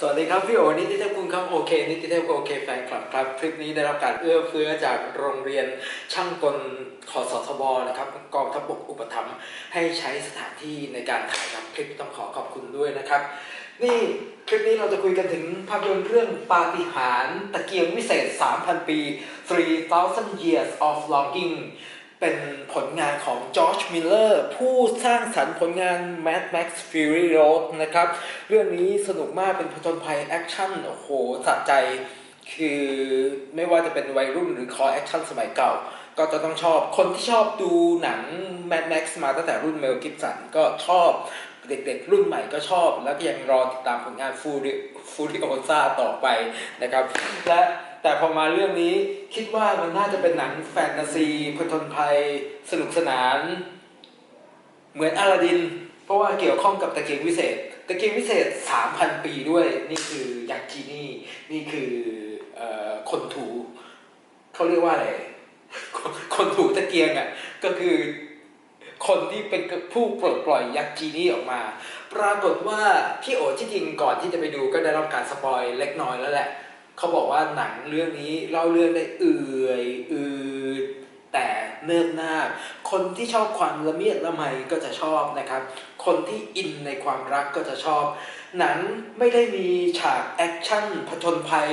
สวัสดีครับพี่โอนิติเทพคุณครับโอเคนิติเทพโอเคแฟนคลับครับคลิปนี้ได้รับการเอื้อเฟื้อจากโรงเรียนช่างกลขอสทบนะครับกองทัพบกอุปถัมภ์ให้ใช้สถานที่ในการถ่ายทำคลิปต้องขอขอบคุณด้วยนะครับ นี่คลิปนี้เราจะคุยกันถึงภาพยนตร์เรื่องปาฏิหาริย์ตะเกียงวิเศษ 3,000 ปี 3,000 years of longing เป็นผลงานของจอร์จมิลเลอร์ผู้สร้างสรรค์ผลงาน Mad Max Fury Road นะครับ เรื่องนี้สนุกมากเป็นผจญภัยแอคชั่น โอ้โหสะใจ คือไม่ว่าจะเป็นวัยรุ่นหรือคอแอคชั่นสมัยเก่า ก็จะต้องชอบ คนที่ชอบดูหนัง Mad Max มาตั้งแต่รุ่นเมลกิฟสันก็ชอบเด็กๆ รุ่นใหม่ก็ชอบ แล้วก็ยังรอติดตามผลงานฟูริฟูริโอซาต่อไปนะครับ และ แต่พอมาเรื่องนี้คิดว่ามันน่าจะเป็นหนังแฟนตาซีผจญภัยสนุกสนาน เหมือนอลาดิน เพราะว่าเกี่ยวข้องกับตะเกียงวิเศษ ตะเกียงวิเศษ 3,000 ปีด้วย นี่คือยักษ์จีนี่นี่คืออคนถูเขาเรียกว่าอะไรคนคนถูตะเกียงอะก็คือคนที่เป็นผู้ปลดปล่อยยักษ์จีนี่ออกมา ปรากฏว่าพี่โอ๋ที่จริงก่อนที่จะไปดูก็ได้รับการสปอยเล็กน้อยแล้วแหละ เขาบอกว่าหนังเรื่องนี้เล่าเรื่องได้เอื่อยอืดแต่เนิบนาคนที่ชอบความละเมียดละไมก็จะชอบนะครับ คนที่อินในความรักก็จะชอบ หนังไม่ได้มีฉากแอคชั่นผจญภัย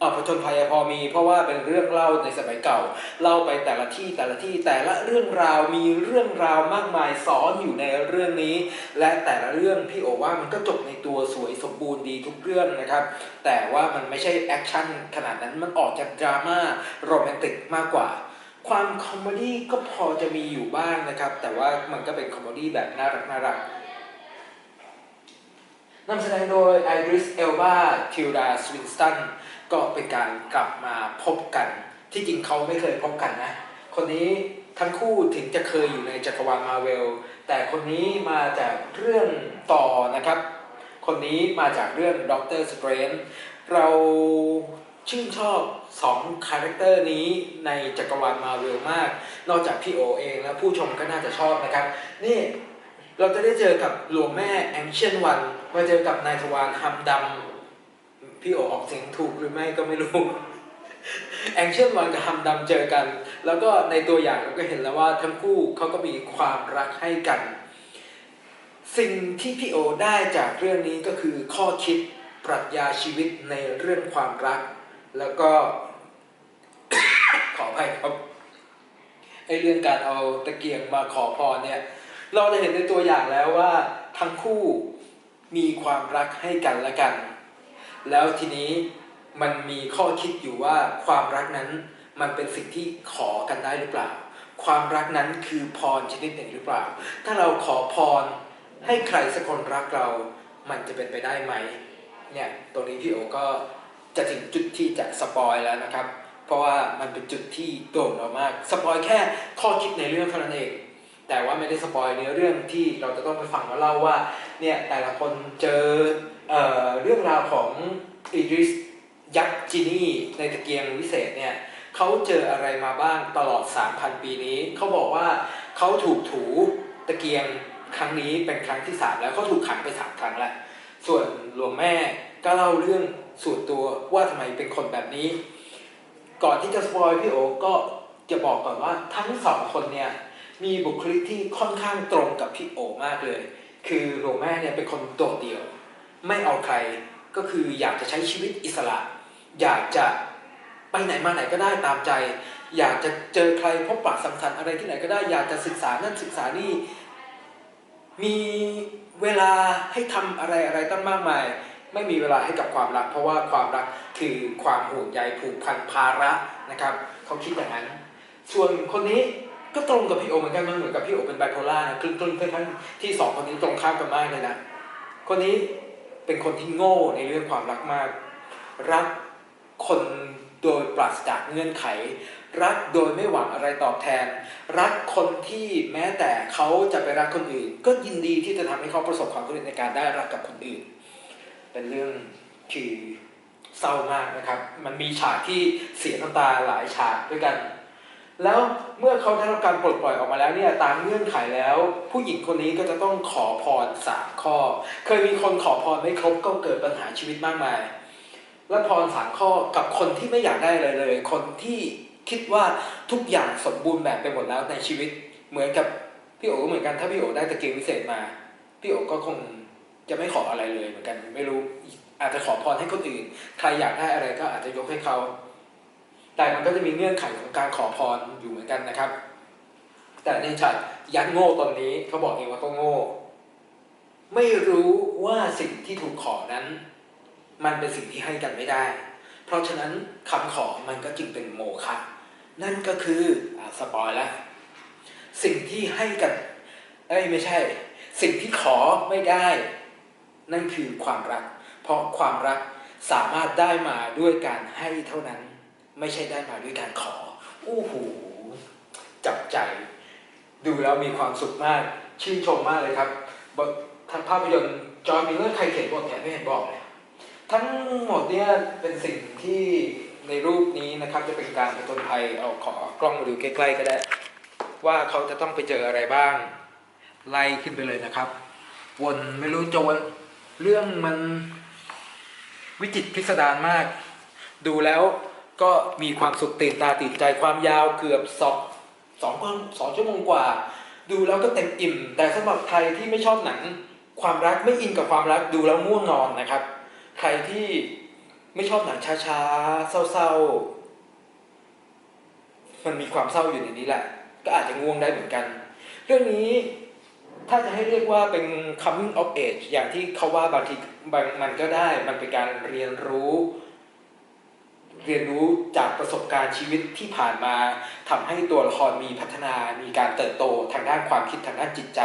ออผจญภัยอะพอมี เพราะว่าเป็นเรื่องเล่าในสมัยเก่า เล่าไปแต่ละที่แต่ละที่แต่ละเรื่องราวมีเรื่องราวมากมายซ้อนอยู่ในเรื่องนี้ และแต่ละเรื่องพี่โอว่ามันก็จบในตัวสวยสมบูรณ์ดีทุกเรื่องนะครับ แต่ว่ามันไม่ใช่แอคชั่นขนาดนั้นมันออกจากดราม่าโรแมนติกมากกว่า ความคอมเมดี้ก็พอจะมีอยู่บ้างนะครับ แต่ว่ามันก็เป็นคอมเมดี้แบบน่ารักน่ารักนำแสดงโดยไอริสเอลบาทิลดาสวินสตัน ก็เป็นการกลับมาพบกัน ที่จริงเขาไม่เคยพบกันนะ คนนี้ทั้งคู่ถึงจะเคยอยู่ในจักรวาลมาเวล แต่คนนี้มาจากเรื่องต่อนะครับ คนนี้มาจากเรื่องด็อกเตอร์สเตรนเราชื่นชอบ2คาแรคเตอร์นี้ในจักรวาลมาเวลมาก นอกจากพี่โอเองแล้วผู้ชมก็น่าจะชอบนะครับ นี่เราจะได้เจอกับหลวงแม่แองเชียนวันมาเจอกับนายทวารฮัมดำ พี่โอออกเสียงถูกหรือไม่ก็ไม่รู้แองเชียนวันกับฮัมดำเจอกัน แล้วก็ในตัวอย่างเราก็เห็นแล้วว่าทั้งคู่เขาก็มีความรักให้กัน สิ่งที่พี่โอได้จากเรื่องนี้ก็คือข้อคิดปรัชญาชีวิตในเรื่องความรัก แล้วก็ขออภัยครับไอเรื่องการเอาตะเกียงมาขอพรเนี่ย เราจะเห็นในตัวอย่างแล้วว่าทั้งคู่มีความรักให้กันและกัน แล้วทีนี้มันมีข้อคิดอยู่ว่าความรักนั้นมันเป็นสิ่งที่ขอกันได้หรือเปล่า ความรักนั้นคือพรชนิดหนึ่งหรือเปล่า ถ้าเราขอพรให้ใครสักคนรักเรา มันจะเป็นไปได้ไหมเนี่ยตรงนี้พี่โอก็จะถึงจุดที่จะสปอยแล้วนะครับ เพราะว่ามันเป็นจุดที่โด่งเรามาก สปอยแค่ข้อคิดในเรื่องเท่านั้นเอง แต่ว่าไม่ได้สปอยเนื้อเรื่องที่เราจะต้องไปฟังมาเล่าว่าเนี่ยแต่ละคนเจอ เเรื่องราวของอิดริสยักษ์จีนี่ในตะเกียงวิเศษเนี่ยเขาเจออะไรมาบ้างตลอด 3,000 ปีนี้ เขาบอกว่าเขาถูกถูตะเกียงครั้งนี้เป็นครั้งที่ 3 แล้วเขาถูกขังไป 3 ครั้งแล้ว ส่วนหลวงแม่ก็เล่าเรื่องส่วนตัวว่าทำไมเป็นคนแบบนี้ ก่อนที่จะสปอยพี่โอก็จะบอกก่อนว่าทั้งสองคนเนี่ยมีบุคลิกที่ค่อนข้างตรงกับพี่โอมากเลย คือหลวงแม่เนี่ยเป็นคนโดดเดี่ยว ไม่เอาใครก็คืออยากจะใช้ชีวิตอิสระ อยากจะไปไหนมาไหนก็ได้ตามใจ อยากจะเจอใครพบปะสังสรรค์อะไรที่ไหนก็ได้ อยากจะศึกษานั่นศึกษานี่ มีเวลาให้ทำอะไรอะไรตั้งมากมาย ไม่มีเวลาให้กับความรัก เพราะว่าความรักคือความห่วงใยผูกพันภาระนะครับเขาคิดอย่างนั้น ส่วนคนนี้ก็ตรงกับพี่โอเหมือนกันมันเหมือนกับพี่โอเป็นไบโพล่านะครึ่งครึ่งทั้งที่สองคนนี้ตรงข้ามกันมากเลยนะคนนี้ เป็นคนที่โง่ในเรื่องความรักมาก รักคนโดยปราศจากเงื่อนไข รักโดยไม่หวังอะไรตอบแทน รักคนที่แม้แต่เขาจะไปรักคนอื่น ก็ยินดีที่จะทำให้เขาประสบความสำเร็จในการได้รักกับคนอื่น เป็นเรื่องคือเศร้ามากนะครับ มันมีฉากที่เสียน้ำตาหลายฉากด้วยกัน แล้วเมื่อเขาได้รับการปลดปล่อยออกมาแล้วเนี่ยตามเงื่อนไขแล้ว ผู้หญิงคนนี้ก็จะต้องขอพรสามข้อ เคยมีคนขอพรไม่ครบก็เกิดปัญหาชีวิตมากมาย และพรสามข้อกับคนที่ไม่อยากได้อะไรเลย คนที่คิดว่าทุกอย่างสมบูรณ์แบบไปหมดแล้วในชีวิต เหมือนกับพี่โอก็เหมือนกันถ้าพี่โอ๋ได้ตะเกียงวิเศษมาพี่โอ๋ก็คงจะไม่ขออะไรเลยเหมือนกันไม่รู้อาจจะขอพรให้คนอื่น ใครอยากได้อะไรก็อาจจะยกให้เขา แต่มันก็จะมีเงื่อนไขของการขอพรอยู่เหมือนกันนะครับ แต่ในฉัดยัดโง่ตอนนี้เขาบอกเองว่าเขาโง่ ไม่รู้ว่าสิ่งที่ถูกขอนั้น มันเป็นสิ่งที่ให้กันไม่ได้ เพราะฉะนั้นคำขอมันก็จึงเป็นโมฆะนั่นก็คืออ่าสปอยแล้วสิ่งที่ให้กันเอ้ยไม่ใช่ สิ่งที่ขอไม่ได้ นั่นคือความรัก เพราะความรักสามารถได้มาด้วยการให้เท่านั้น ไม่ใช่ได้มาด้วยการขอโอ้โหจับใจ ดูแล้วมีความสุขมาก ชื่นชมมากเลยครับบททางภาพยนตร์จอห์นมิลเลอร์ใครเขียนบทเนี่ยไม่เห็นบอกเลยทั้งหมดเนี่ยเป็นสิ่งที่ในรูปนี้นะครับจะเป็นการผจญภัยเอาขอกล้องมาดูใกล้ๆก็ได้ ว่าเขาจะต้องไปเจออะไรบ้าง ไล่ขึ้นไปเลยนะครับ วนไม่รู้จะวนเรื่องมันวิจิตรพิสดารมาก ดูแล้ว ก็มีความสุขตื่นตาตื่นใจความยาวเกือบสองสองสองชั่วโมงกว่า ดูแล้วก็เต็มอิ่ม แต่สำหรับใครที่ไม่ชอบหนัง ความรักไม่อินกับความรักดูแล้วง่วงนอนนะครับ ใครที่ไม่ชอบหนังช้าๆเศร้าๆมันมีความเศร้าอยู่ในนี้แหละ ก็อาจจะง่วงได้เหมือนกัน เรื่องนี้ถ้าจะให้เรียกว่าเป็น coming of age อย่างที่เขาว่าบางทีบางมันก็ได้มันเป็นการเรียนรู้ เรียนรู้จากประสบการณ์ชีวิตที่ผ่านมาทำให้ตัวละครมีพัฒนามีการเติบโตทางด้านความคิดทางด้านจิตใจ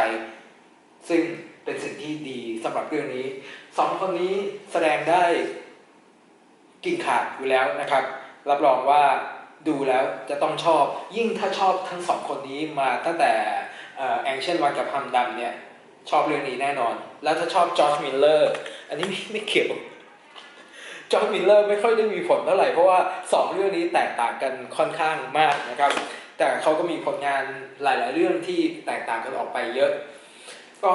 ซึ่งเป็นสิ่งที่ดีสำหรับเรื่องนี้สองคนนี้แสดงได้กิ่งขาดอยู่แล้วนะครับ รับรองว่าดูแล้วจะต้องชอบ ยิ่งถ้าชอบทั้งสองคนนี้มาตั้งแต่แองเชนวันกับฮัมดัมเนี่ยชอบเรื่องนี้แน่นอน แล้วถ้าชอบจอร์จมิลเลอร์อันนี้ไม่ไม่เกี่ยว จอร์จมิลเลอร์ไม่ค่อยได้มีผลเท่าไหร่เพราะว่าสองเรื่องนี้แตกต่างกันค่อนข้างมากนะครับ แต่เขาก็มีผลงานหลาย ๆ เรื่องที่แตกต่างกันออกไปเยอะ ก็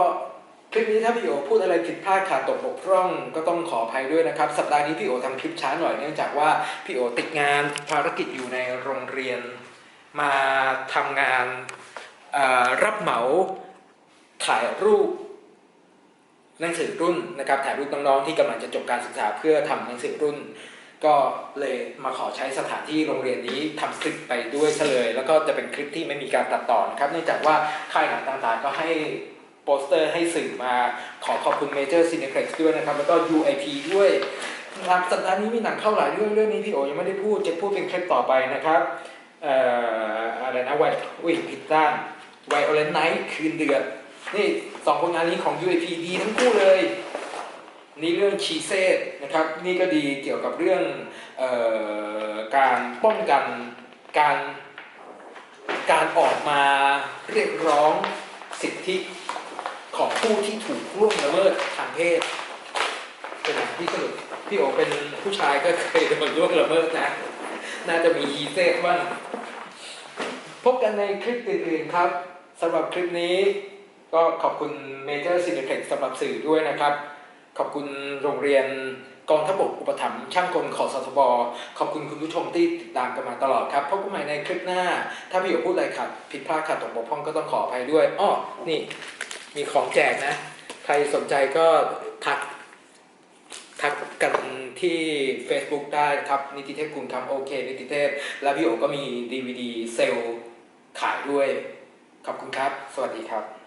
คลิปนี้ถ้าพี่โอพูดอะไรผิดพลาดขาดตกบกพร่องก็ต้องขออภัยด้วยนะครับ สัปดาห์นี้พี่โอทำคลิปช้าหน่อยเนื่องจากว่าพี่โอติดงานภารกิจอยู่ในโรงเรียน มาทำงานรับเหมาถ่ายรูป หนังสือรุ่นนะครับถ่ายรูปน้องๆที่กำลังจะจบการศึกษาเพื่อทำหนังสือรุ่น ก็เลยมาขอใช้สถานที่โรงเรียนนี้ทำคลิปไปด้วยซะเลย แล้วก็จะเป็นคลิปที่ไม่มีการตัดต่อนะครับ เนื่องจากว่าค่ายหนังต่างๆ ก็ให้โปสเตอร์ให้สื่อมาขอขอบคุณ Major Cineplex ด้วยนะครับ แล้วก็ UIP ด้วยหลังสัปดาห์นี้มีหนังเข้าหลายเรื่องเรื่องนี้พี่โอยังไม่ได้พูดจะพูดเป็นคลิปต่อไปนะครับเอ่ออะไรนะไวอุ้ยผิดด้านไวโอเลนไนท์คืนเดือด นี่สองผลงานนี้ของ UAP ดีทั้งคู่เลย นี่เรื่องชีเซตนะครับ นี่ก็ดีเกี่ยวกับเรื่องออการป้องกันการการออกมาเรียกร้องสิทธิของผู้ที่ถูกล่วงละเมิดทางเพศเป็นอย่างที่สนุกพี่โอเป็นผู้ชายก็เคยโดนล่วงละเมิดนะ น่าจะมีฮีเซตบ้างพบกันในคลิปอื่นๆครับสำหรับคลิปนี้ ก็ขอบคุณ Major Cineplex สำหรับสื่อด้วยนะครับ ขอบคุณโรงเรียนกองทพบกอุปถัมภ์ช่างกลขอสทบ ขอบคุณคุณผู้ชมที่ติดตามกันมาตลอดครับพบกันใหม่ในคลิปหน้า ถ้าพี่อยู่พูดอะไรขัดผิดพลาดขัดตกบกพร่องก็ต้องขออภัยด้วยอ้อนี่ มีของแจกนะ ใครสนใจก็ทักทักกันที่ Facebook ได้ครับนิติเทพคุณทำโอเคนิติเทพแล้วพี่โอก็มี DVD เซลล์ขายด้วย ขอบคุณครับ สวัสดีครับ